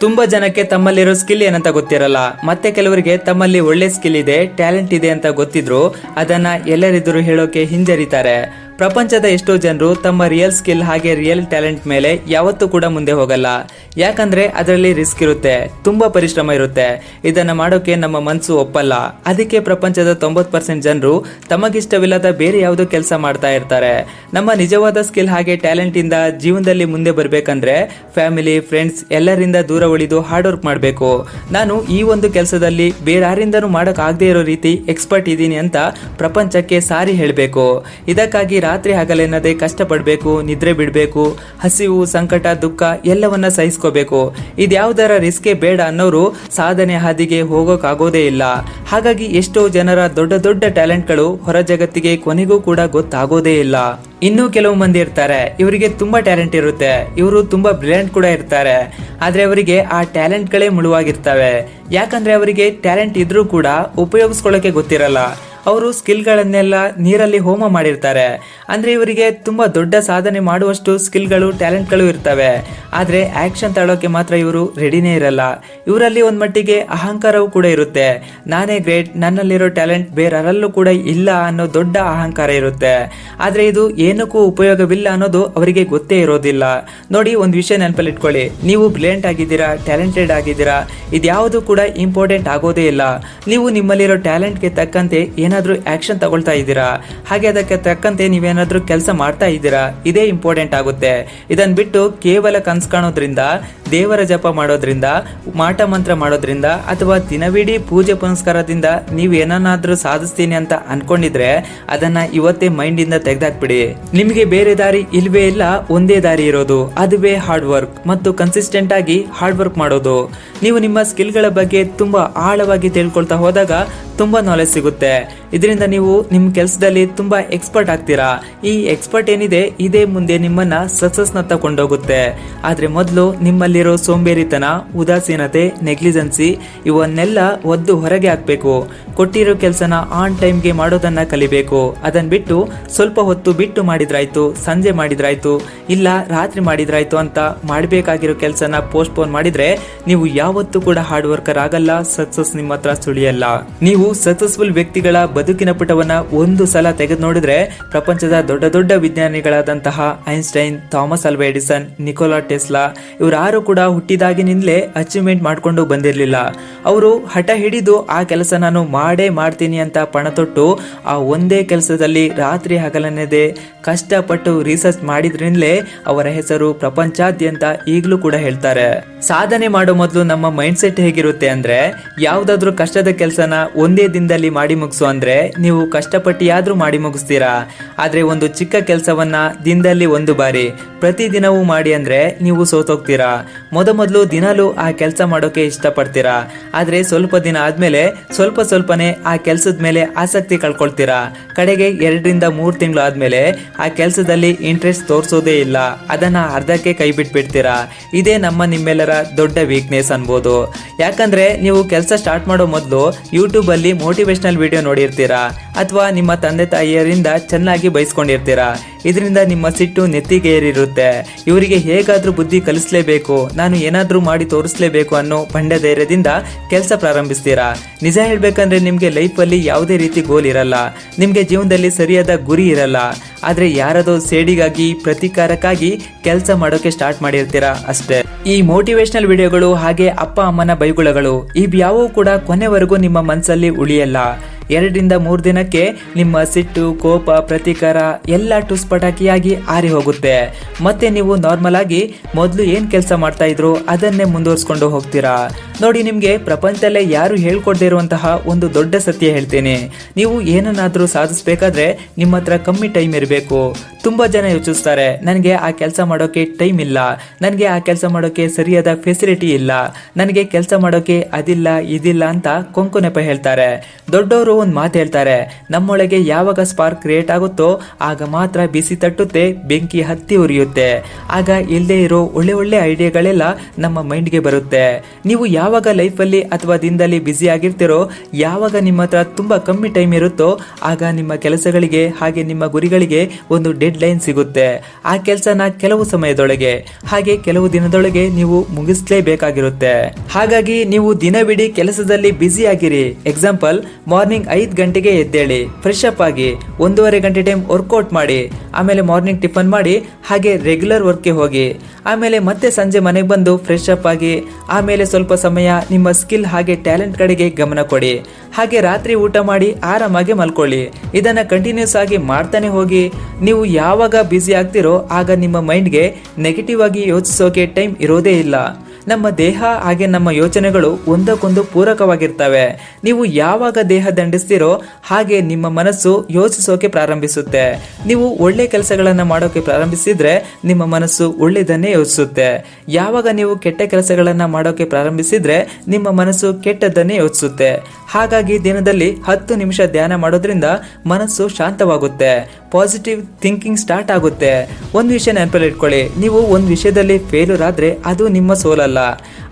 ತುಂಬಾ ಜನಕ್ಕೆ ತಮ್ಮಲ್ಲಿರೋ ಸ್ಕಿಲ್ ಏನಂತ ಗೊತ್ತಿರಲ್ಲ. ಮತ್ತೆ ಕೆಲವರಿಗೆ ತಮ್ಮಲ್ಲಿ ಒಳ್ಳೆ ಸ್ಕಿಲ್ ಇದೆ ಟ್ಯಾಲೆಂಟ್ ಇದೆ ಅಂತ ಗೊತ್ತಿದ್ರು ಅದನ್ನ ಎಲ್ಲರಿದ್ರು ಹೇಳೋಕೆ ಹಿಂಜರಿತಾರೆ. ಪ್ರಪಂಚದ ಎಷ್ಟೋ ಜನರು ತಮ್ಮ ರಿಯಲ್ ಸ್ಕಿಲ್ ಹಾಗೆ ರಿಯಲ್ ಟ್ಯಾಲೆಂಟ್ ಮೇಲೆ ಯಾವತ್ತೂ ಕೂಡ ಮುಂದೆ ಹೋಗಲ್ಲ. ಯಾಕಂದ್ರೆ ಅದರಲ್ಲಿ ರಿಸ್ಕ್ ಇರುತ್ತೆ, ತುಂಬಾ ಪರಿಶ್ರಮ ಇರುತ್ತೆ. ಇದನ್ನ ಮಾಡೋಕೆ ನಮ್ಮ ಮನಸ್ಸು ಒಪ್ಪಲ್ಲ. ಅದಕ್ಕೆ ಪ್ರಪಂಚದ ತೊಂಬತ್ ಪರ್ಸೆಂಟ್ ಜನರು ತಮಗಿಷ್ಟವಿಲ್ಲದ ಬೇರೆ ಯಾವುದೋ ಕೆಲಸ ಮಾಡ್ತಾ ಇರ್ತಾರೆ. ನಮ್ಮ ನಿಜವಾದ ಸ್ಕಿಲ್ ಹಾಗೆ ಟ್ಯಾಲೆಂಟ್ ಇಂದ ಜೀವನದಲ್ಲಿ ಮುಂದೆ ಬರಬೇಕಂದ್ರೆ ಫ್ಯಾಮಿಲಿ ಫ್ರೆಂಡ್ಸ್ ಎಲ್ಲರಿಂದ ದೂರ ಉಳಿದು ಹಾರ್ಡ್ ವರ್ಕ್ ಮಾಡಬೇಕು. ನಾನು ಈ ಒಂದು ಕೆಲಸದಲ್ಲಿ ಬೇರಾರಿಂದನೂ ಮಾಡೋಕ್ಕಾಗದೇ ಮಾಡಕ್ ಇರೋ ರೀತಿ ಎಕ್ಸ್ಪರ್ಟ್ ಇದ್ದೀನಿ ಅಂತ ಪ್ರಪಂಚಕ್ಕೆ ಸಾರಿ ಹೇಳಬೇಕು. ಇದಕ್ಕಾಗಿ ರಾತ್ರಿ ಹಗಲೆನ್ನದೆ ಕಷ್ಟಪಡಬೇಕು, ನಿದ್ರೆ ಬಿಡಬೇಕು, ಹಸಿವು, ಸಂಕಟ, ದುಃಖ ಎಲ್ಲವನ್ನ ಸಹಿಸ್ಕೋಬೇಕು. ಇದ್ಯಾವುದರ ರಿಸ್ಕೆ ಬೇಡ ಅನ್ನೋರು ಸಾಧನೆ ಹಾದಿಗೆ ಹೋಗೋಕಾಗೋದೇ ಇಲ್ಲ. ಹಾಗಾಗಿ ಎಷ್ಟೋ ಜನರ ದೊಡ್ಡ ದೊಡ್ಡ ಟ್ಯಾಲೆಂಟ್ಗಳು ಹೊರ ಜಗತ್ತಿಗೆ ಕೊನೆಗೂ ಕೂಡ ಗೊತ್ತಾಗೋದೇ ಇಲ್ಲ. ಇನ್ನೂ ಕೆಲವು ಮಂದಿ ಇರ್ತಾರೆ. ಇವರಿಗೆ ತುಂಬಾ ಟ್ಯಾಲೆಂಟ್ ಇರುತ್ತೆ. ಇವರು ತುಂಬಾ ಬ್ರಿಲಿಯಂಟ್ ಕೂಡ ಇರ್ತಾರೆ. ಆದ್ರೆ ಅವರಿಗೆ ಆ ಟ್ಯಾಲೆಂಟ್ಗಳೇ ಮುಳುವಾಗಿರ್ತವೆ. ಯಾಕಂದ್ರೆ ಅವರಿಗೆ ಟ್ಯಾಲೆಂಟ್ ಇದ್ರೂ ಕೂಡ ಉಪಯೋಗಿಸ್ಕೊಳ್ಳೋಕೆ ಗೊತ್ತಿರಲ್ಲ. ಅವರು ಸ್ಕಿಲ್ಗಳನ್ನೆಲ್ಲ ನೀರಲ್ಲಿ ಹೋಮ ಮಾಡಿರ್ತಾರೆ. ಅಂದ್ರೆ ಇವರಿಗೆ ತುಂಬಾ ದೊಡ್ಡ ಸಾಧನೆ ಮಾಡುವಷ್ಟು ಸ್ಕಿಲ್ಗಳು, ಟ್ಯಾಲೆಂಟ್ಗಳು ಇರ್ತವೆ. ಆದ್ರೆ ಆಕ್ಷನ್ ತಗೊಳ್ಳೋಕೆ ಮಾತ್ರ ಇವರು ರೆಡಿನೇ ಇರಲ್ಲ. ಇವರಲ್ಲಿ ಒಂದ್ ಮಟ್ಟಿಗೆ ಅಹಂಕಾರವೂ ಕೂಡ ಇರುತ್ತೆ. ನಾನೇ ಗ್ರೇಟ್, ನನ್ನಲ್ಲಿರೋ ಟ್ಯಾಲೆಂಟ್ ಬೇರೆಲ್ಲೂ ಕೂಡ ಇಲ್ಲ ಅನ್ನೋ ದೊಡ್ಡ ಅಹಂಕಾರ ಇರುತ್ತೆ. ಆದ್ರೆ ಇದು ಏನಕ್ಕೂ ಉಪಯೋಗವಿಲ್ಲ ಅನ್ನೋದು ಅವರಿಗೆ ಗೊತ್ತೇ ಇರೋದಿಲ್ಲ. ನೋಡಿ, ಒಂದು ವಿಷಯ ನೆನಪಲ್ಲಿ ಇಟ್ಕೊಳ್ಳಿ ನೀವು ಬ್ರಿಲಿಯಂಟ್ ಆಗಿದ್ದೀರಾ, ಟ್ಯಾಲೆಂಟೆಡ್ ಆಗಿದ್ದೀರಾ, ಇದ್ಯಾವುದು ಕೂಡ ಇಂಪಾರ್ಟೆಂಟ್ ಆಗೋದೇ ಇಲ್ಲ. ನೀವು ನಿಮ್ಮಲ್ಲಿರೋ ಟ್ಯಾಲೆಂಟ್ಗೆ ತಕ್ಕಂತೆ ಏನಾದರೂ ಆಕ್ಷನ್ ತಗೊಳ್ತಾ ಇದ್ದೀರಾ? ಹಾಗೆ ಅದಕ್ಕೆ ತಕ್ಕಂತೆ ನೀವೇನಾದರೂ ಕೆಲಸ ಮಾಡ್ತಾ ಇದ್ದೀರಾ? ಇದೇ ಇಂಪಾರ್ಟೆಂಟ್ ಆಗುತ್ತೆ. ಇದನ್ನು ಬಿಟ್ಟು ಕೇವಲ ಕನ್ಸ್ ಕಾಣೋದ್ರಿಂದ, ದೇವರ ಜಪ ಮಾಡೋದ್ರಿಂದ, ಮಾಟ ಮಂತ್ರ ಮಾಡೋದ್ರಿಂದ, ಅಥವಾ ದಿನವಿಡೀ ಪೂಜೆ ಪುನಸ್ಕಾರದಿಂದ ನೀವು ಏನನ್ನಾದರೂ ಸಾಧಿಸ್ತೀನಿ ಅಂತ ಅನ್ಕೊಂಡಿದ್ರೆ ಅದನ್ನ ಇವತ್ತೇ ಮೈಂಡ್ ಇಂದ ತೆಗೆದಾಕ್ಬಿಡಿ. ನಿಮಗೆ ಬೇರೆ ದಾರಿ ಇಲ್ವೇ ಇಲ್ಲ, ಒಂದೇ ದಾರಿ ಇರೋದು. ಅದುವೇ ಹಾರ್ಡ್ ವರ್ಕ್ ಮತ್ತು ಕನ್ಸಿಸ್ಟೆಂಟ್ ಆಗಿ ಹಾರ್ಡ್ ವರ್ಕ್ ಮಾಡೋದು. ನೀವು ನಿಮ್ಮ ಸ್ಕಿಲ್ಗಳ ಬಗ್ಗೆ ತುಂಬಾ ಆಳವಾಗಿ ತಿಳ್ಕೊಳ್ತಾ ಹೋದಾಗ ತುಂಬಾ ನಾಲೆಜ್ ಸಿಗುತ್ತೆ. ಇದರಿಂದ ನೀವು ನಿಮ್ಮ ಕೆಲಸದಲ್ಲಿ ತುಂಬಾ ಎಕ್ಸ್ಪರ್ಟ್ ಆಗ್ತೀರಾ. ಈ ಎಕ್ಸ್ಪರ್ಟ್ ಏನಿದೆ, ಇದೇ ಮುಂದೆ ನಿಮ್ಮನ್ನ ಸಕ್ಸಸ್ ನತ್ತ ಕೊಂಡೋಗುತ್ತೆ. ಆದ್ರೆ ಮೊದಲು ನಿಮ್ಮಲ್ಲಿರೋ ಸೋಂಬೇರಿತನ, ಉದಾಸೀನತೆ ನೆಗ್ಲಿಜೆನ್ಸಿ ಇವನ್ನೆಲ್ಲ ಒದ್ದು ಹೊರಗೆ ಹಾಕ್ಬೇಕು. ಕೊಟ್ಟಿರೋ ಕೆಲಸನ ಆನ್ ಟೈಮ್ಗೆ ಮಾಡೋದನ್ನ ಕಲಿಬೇಕು. ಅದನ್ನ ಬಿಟ್ಟು ಸ್ವಲ್ಪ ಹೊತ್ತು ಬಿಟ್ಟು ಮಾಡಿದ್ರಾಯ್ತು, ಸಂಜೆ ಮಾಡಿದ್ರಾಯ್ತು, ಇಲ್ಲ ರಾತ್ರಿ ಮಾಡಿದ್ರಾಯ್ತು ಅಂತ ಮಾಡಬೇಕಾಗಿರೋ ಕೆಲಸನ ಪೋಸ್ಟ್ಪೋನ್ ಮಾಡಿದ್ರೆ ನೀವು ಯಾವತ್ತೂ ಕೂಡ ಹಾರ್ಡ್ ವರ್ಕರ್ ಆಗಲ್ಲ ಸಕ್ಸಸ್ ನಿಮ್ಮ ಹತ್ರ ಸುಳಿಯಲ್ಲ. ನೀವು ಸಕ್ಸಸ್ಫುಲ್ ವ್ಯಕ್ತಿಗಳ ಬದುಕಿನ ಪುಟವನ್ನ ಒಂದು ಸಲ ತೆಗೆದು ನೋಡಿದ್ರೆ ಪ್ರಪಂಚದ ದೊಡ್ಡ ದೊಡ್ಡ ವಿಜ್ಞಾನಿಗಳಾದಂತಹ Einstein, Thomas Alva Edison, Nikola Tesla ಇವರಾರು ಕೂಡ ಹುಟ್ಟಿದಾಗಿನಿಂದಲೇ ಅಚೀವ್ಮೆಂಟ್ ಮಾಡ್ಕೊಂಡು ಬಂದಿರಲಿಲ್ಲ. ಅವರು ಹಠ ಹಿಡಿದು ಆ ಕೆಲಸ ನಾನು ಮಾಡ್ತೀನಿ ಅಂತ ಪಣ ತೊಟ್ಟು ಆ ಒಂದೇ ಕೆಲಸದಲ್ಲಿ ರಾತ್ರಿ ಹಗಲನೆದೆ ಕಷ್ಟಪಟ್ಟು ರಿಸರ್ಚ್ ಮಾಡಿದ್ರಿಂದಲೇ ಅವರ ಹೆಸರು ಪ್ರಪಂಚಾದ್ಯಂತ ಈಗಲೂ ಕೂಡ ಹೇಳ್ತಾರೆ. ಸಾಧನೆ ಮಾಡೋ ಮೊದಲು ನಮ್ಮ ಮೈಂಡ್ ಸೆಟ್ ಹೇಗಿರುತ್ತೆ ಅಂದ್ರೆ, ಯಾವ್ದಾದ್ರೂ ಕಷ್ಟದ ಕೆಲಸನ ಒಂದೇ ದಿನದಲ್ಲಿ ಮಾಡಿ ಮುಗಿಸು ಅಂದ್ರೆ, ನೀವು ಕಷ್ಟಪಟ್ಟಿಯಾದ್ರೂ ಮಾಡಿ ಮುಗಿಸ್ತೀರಾ? ಆದ್ರೆ ಒಂದು ಚಿಕ್ಕ ಕೆಲಸವನ್ನ ದಿನದಲ್ಲಿ ಒಂದು ಬಾರಿ, ಪ್ರತಿದಿನವೂ ಮಾಡಿ ಅಂದ್ರೆ ನೀವು ಸೋತೋಗ್ತೀರಾ? ಮೊದಮೊದಲು ದಿನಾಲೂ ಆ ಕೆಲಸ ಮಾಡೋಕೆ ಇಷ್ಟಪಡ್ತೀರಾ? ಆದ್ರೆ ಸ್ವಲ್ಪ ದಿನ ಆದ್ಮೇಲೆ ಸ್ವಲ್ಪ ಸ್ವಲ್ಪನೇ ಆ ಕೆಲಸದ ಮೇಲೆ ಆಸಕ್ತಿ ಕಳ್ಕೊಳ್ತೀರಾ? ಕಡೆಗೆ ಎರಡರಿಂದ ಮೂರು ತಿಂಗಳು ಆದ್ಮೇಲೆ ಆ ಕೆಲಸದಲ್ಲಿ ಇಂಟ್ರೆಸ್ಟ್ ತೋರಿಸೋದೇ ಇಲ್ಲ. ಅದನ್ನ ಅರ್ಧಕ್ಕೆ ಕೈ ಬಿಟ್ಬಿಡ್ತೀರಾ? ಇದೇ ನಮ್ಮ ನಿಮ್ಮೆಲ್ಲರ ದೊಡ್ಡ ವೀಕ್ನೆಸ್ ಅನ್ಬೋದು. ಯಾಕಂದ್ರೆ ನೀವು ಕೆಲಸ ಸ್ಟಾರ್ಟ್ ಮಾಡೋ ಮೊದಲು ಯೂಟ್ಯೂಬಲ್ಲಿ ಮೋಟಿವೇಶನಲ್ ವಿಡಿಯೋ ನೋಡಿರ್ತೀರಾ? ಅಥವಾ ನಿಮ್ಮ ತಂದೆ ತಾಯಿಯರಿಂದ ಚೆನ್ನಾಗಿ ಬಯಸ್ಕೊಂಡಿರ್ತೀರಾ ಇದರಿಂದ ನಿಮ್ಮ ಸಿಟ್ಟು ನೆತ್ತಿಗೇರಿರುತ್ತೆ. ಇವರಿಗೆ ಹೇಗಾದರೂ ಬುದ್ಧಿ ಕಲಿಸಲೇಬೇಕು, ನಾನು ಏನಾದರೂ ಮಾಡಿ ತೋರಿಸಲೇಬೇಕು ಅನ್ನೋ ಪಂಡ ಧೈರ್ಯದಿಂದ ಕೆಲಸ ಪ್ರಾರಂಭಿಸ್ತೀರಾ? ನಿಜ ಹೇಳ್ಬೇಕಂದ್ರೆ ನಿಮಗೆ ಲೈಫಲ್ಲಿ ಯಾವುದೇ ರೀತಿ ಗೋಲ್ ಇರಲ್ಲ. ನಿಮಗೆ ಜೀವನದಲ್ಲಿ ಸರಿಯಾದ ಗುರಿ ಇರಲ್ಲ. ಆದರೆ ಯಾರದೋ ಸೇಡಿಗಾಗಿ, ಪ್ರತೀಕಾರಕ್ಕಾಗಿ ಕೆಲಸ ಮಾಡೋಕೆ ಸ್ಟಾರ್ಟ್ ಮಾಡಿರ್ತೀರಾ ಅಷ್ಟೇ. ಈ ಮೋಟಿವೇಶನಲ್ ವಿಡಿಯೋಗಳು ಹಾಗೆ ಅಪ್ಪ ಅಮ್ಮನ ಬೈಗುಳಗಳು, ಇವ್ಯಾವೂ ಕೂಡ ಕೊನೆವರೆಗೂ ನಿಮ್ಮ ಮನಸ್ಸಲ್ಲಿ ಉಳಿಯಲ್ಲ. ಎರಡರಿಂದ ಮೂರು ದಿನಕ್ಕೆ ನಿಮ್ಮ ಸಿಟ್ಟು, ಕೋಪ, ಪ್ರತಿಕಾರ ಎಲ್ಲ ಟುಸ್ ಪಟಾಕಿಯಾಗಿ ಆರಿ ಹೋಗುತ್ತೆ. ಮತ್ತೆ ನೀವು ನಾರ್ಮಲ್ ಆಗಿ ಮೊದಲು ಏನು ಕೆಲಸ ಮಾಡ್ತಾ ಇದ್ರು ಅದನ್ನೇ ಮುಂದುವರಿಸ್ಕೊಂಡು ಹೋಗ್ತೀರಾ? ನೋಡಿ, ನಿಮಗೆ ಪ್ರಪಂಚದಲ್ಲೇ ಯಾರು ಹೇಳ್ಕೊಡ್ದೇ ಇರುವಂತಹ ಒಂದು ದೊಡ್ಡ ಸತ್ಯ ಹೇಳ್ತೇನೆ. ನೀವು ಏನನ್ನಾದರೂ ಸಾಧಿಸ್ಬೇಕಾದ್ರೆ ನಿಮ್ಮ ಹತ್ರ ಕಮ್ಮಿ ಟೈಮ್ ಇರಬೇಕು. ತುಂಬಾ ಜನ ಯೋಚಿಸ್ತಾರೆ, ನನಗೆ ಆ ಕೆಲಸ ಮಾಡೋಕೆ ಟೈಮ್ ಇಲ್ಲ. ನನಗೆ ಆ ಕೆಲಸ ಮಾಡೋಕೆ ಸರಿಯಾದ ಫೆಸಿಲಿಟಿ ಇಲ್ಲ. ನನಗೆ ಕೆಲಸ ಮಾಡೋಕೆ ಅದಿಲ್ಲ, ಇದಿಲ್ಲ ಅಂತ ಕೊಂಕು ನೆಪ ಹೇಳ್ತಾರೆ. ದೊಡ್ಡವರು ಒಂದು ಮಾತು ಹೇಳ್ತಾರೆ, ನಮ್ಮೊಳಗೆ ಯಾವಾಗ ಸ್ಪಾರ್ಕ್ ಕ್ರಿಯೇಟ್ ಆಗುತ್ತೋ, ಆಗ ಮಾತ್ರ ಬಿಸಿ ತಟ್ಟುತ್ತೆ, ಬೆಂಕಿ ಹತ್ತಿ ಉರಿಯುತ್ತೆ. ಆಗ ಇಲ್ಲದೆ ಇರೋ ಒಳ್ಳೆ ಒಳ್ಳೆ ಐಡಿಯಾಗಳೆಲ್ಲ ನಮ್ಮ ಮೈಂಡ್ಗೆ ಬರುತ್ತೆ. ನೀವು ಯಾವಾಗ ಲೈಫಲ್ಲಿ ಅಥವಾ ದಿನದಲ್ಲಿ ಬ್ಯುಸಿ ಆಗಿರ್ತೀರೋ, ಯಾವಾಗ ನಿಮ್ಮ ಹತ್ರ ತುಂಬ ಕಮ್ಮಿ ಟೈಮ್ ಇರುತ್ತೋ, ಆಗ ನಿಮ್ಮ ಕೆಲಸಗಳಿಗೆ ಹಾಗೆ ನಿಮ್ಮ ಗುರಿಗಳಿಗೆ ಒಂದು ಡೆಡ್ ಲೈನ್ ಸಿಗುತ್ತೆ. ಆ ಕೆಲಸನ ಕೆಲವು ಸಮಯದೊಳಗೆ, ಹಾಗೆ ಕೆಲವು ದಿನದೊಳಗೆ ನೀವು ಮುಗಿಸ್ಲೇಬೇಕಾಗಿರುತ್ತೆ. ಹಾಗಾಗಿ ನೀವು ದಿನವಿಡೀ ಕೆಲಸದಲ್ಲಿ ಬ್ಯುಸಿ ಆಗಿರಿ. ಎಕ್ಸಾಂಪಲ್ ಮಾರ್ನಿಂಗ್ ಐದು ಗಂಟೆಗೆ ಎದ್ದೇಳಿ ಫ್ರೆಶ್ ಅಪ್ ಆಗಿ ಒಂದೂವರೆ ಗಂಟೆ ಟೈಮ್ ವರ್ಕೌಟ್ ಮಾಡಿ, ಆಮೇಲೆ ಮಾರ್ನಿಂಗ್ ಟಿಫನ್ ಮಾಡಿ, ಹಾಗೆ ರೆಗ್ಯುಲರ್ ವರ್ಕ್ಗೆ ಹೋಗಿ. ಆಮೇಲೆ ಮತ್ತೆ ಸಂಜೆ ಮನೆಗೆ ಬಂದು ಫ್ರೆಶ್ ಅಪ್ ಆಗಿ, ಆಮೇಲೆ ಸ್ವಲ್ಪ ಸಮಯ ನಿಮ್ಮ ಸ್ಕಿಲ್ ಹಾಗೆ ಟ್ಯಾಲೆಂಟ್ ಕಡೆಗೆ ಗಮನ ಕೊಡಿ. ಹಾಗೆ ರಾತ್ರಿ ಊಟ ಮಾಡಿ ಆರಾಮಾಗಿ ಮಲ್ಕೊಳ್ಳಿ. ಇದನ್ನು ಕಂಟಿನ್ಯೂಸ್ ಆಗಿ ಮಾಡ್ತಾನೆ ಹೋಗಿ. ನೀವು ಯಾವಾಗ ಬ್ಯುಸಿ ಆಗ್ತಿರೋ, ಆಗ ನಿಮ್ಮ ಮೈಂಡ್ಗೆ ನೆಗೆಟಿವ್ ಆಗಿ ಯೋಚಿಸೋಕೆ ಟೈಮ್ ಇರೋದೇ ಇಲ್ಲ. ನಮ್ಮ ದೇಹ ಹಾಗೆ ನಮ್ಮ ಯೋಚನೆಗಳು ಒಂದಕ್ಕೊಂದು ಪೂರಕವಾಗಿರ್ತವೆ. ನೀವು ಯಾವಾಗ ದೇಹ ದಂಡಿಸ್ತೀರೋ ಹಾಗೆ ನಿಮ್ಮ ಮನಸ್ಸು ಯೋಚಿಸೋಕೆ ಪ್ರಾರಂಭಿಸುತ್ತೆ. ನೀವು ಒಳ್ಳೆ ಕೆಲಸಗಳನ್ನು ಮಾಡೋಕೆ ಪ್ರಾರಂಭಿಸಿದ್ರೆ ನಿಮ್ಮ ಮನಸ್ಸು ಒಳ್ಳೆಯದನ್ನೇ ಯೋಚಿಸುತ್ತೆ. ಯಾವಾಗ ನೀವು ಕೆಟ್ಟ ಕೆಲಸಗಳನ್ನು ಮಾಡೋಕೆ ಪ್ರಾರಂಭಿಸಿದ್ರೆ ನಿಮ್ಮ ಮನಸ್ಸು ಕೆಟ್ಟದ್ದನ್ನೇ ಯೋಚಿಸುತ್ತೆ. ಹಾಗಾಗಿ ದಿನದಲ್ಲಿ ಹತ್ತು ನಿಮಿಷ ಧ್ಯಾನ ಮಾಡೋದ್ರಿಂದ ಮನಸ್ಸು ಶಾಂತವಾಗುತ್ತೆ. ಪಾಸಿಟಿವ್ ಥಿಂಕಿಂಗ್ ಸ್ಟಾರ್ಟ್ ಆಗುತ್ತೆ. ಒಂದು ವಿಷಯ ನೆನಪಲ್ಲಿ ಇಟ್ಕೊಳ್ಳಿ ನೀವು ಒಂದು ವಿಷಯದಲ್ಲಿ ಫೇಲ್ಯೂರ್ ಆದರೆ ಅದು ನಿಮ್ಮ ಸೋಲಲ್ಲ.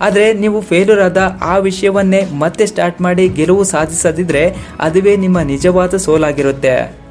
ಆದರೆ ನೀವು ಫೇಲ್ಯೂರ್ ಆದ ಆ ವಿಷಯವನ್ನೇ ಮತ್ತೆ ಸ್ಟಾರ್ಟ್ ಮಾಡಿ ಗೆಲುವು ಸಾಧಿಸದಿದ್ರೆ ಅದುವೇ ನಿಮ್ಮ ನಿಜವಾದ ಸೋಲಾಗಿರುತ್ತೆ.